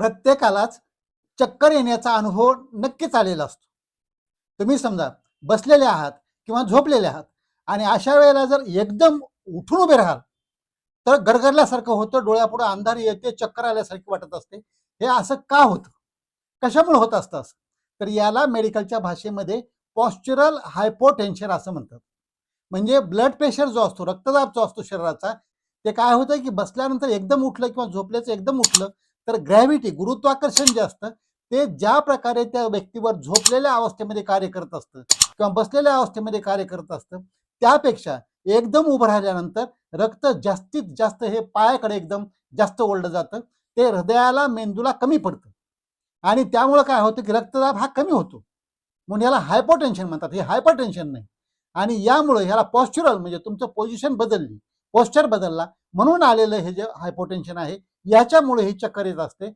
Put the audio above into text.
प्रत्येकालाच चक्कर येण्याचा अनुभव नक्कीच आलेला असतो. तुम्ही समजा बसलेले आहात किंवा झोपलेले आहात आणि अशा वेळेला जर एकदम उठून उभे राहाल तर गडगडल्यासारखं होतं डोळ्यापुढे अंधार येते चक्कर आल्यासारखी वाटत असते. हे असं का होतं? कशामुळे होत असतं असं? तर याला मेडिकलच्या भाषेमध्ये पॉस्चरल हायपोटेन्शन असं म्हणतात. म्हणजे ब्लड प्रेशर जो असतो रक्तदाब जो असतो शरीराचा ते काय होतं की बसल्यानंतर एकदम उठलं किंवा झोपल्याचं एकदम उठलं तर ग्रॅव्हिटी गुरुत्वाकर्षण जे असतं ते ज्या प्रकारे त्या व्यक्तीवर झोपलेल्या अवस्थेमध्ये कार्य करत असतं किंवा बसलेल्या अवस्थेमध्ये कार्य करत असतं त्यापेक्षा एकदम उभं राहिल्यानंतर रक्त जास्तीत जास्त हे पायाकडे एकदम जास्त ओढलं जातं ते हृदयाला मेंदूला कमी पडतं. आणि त्यामुळं काय होतं की रक्तदाब हा कमी होतो. म्हणून याला हायपोटेन्शन म्हणतात. हे हायपरटेन्शन नाही. आणि यामुळे ह्याला पॉस्च्युरल म्हणजे तुमचं पोझिशन बदलली. पोस्चर बदलला. म्हणून आलेलं हे जे हायपोटेन्शन आहे याच्यामुळे ही चक्कर येत असते.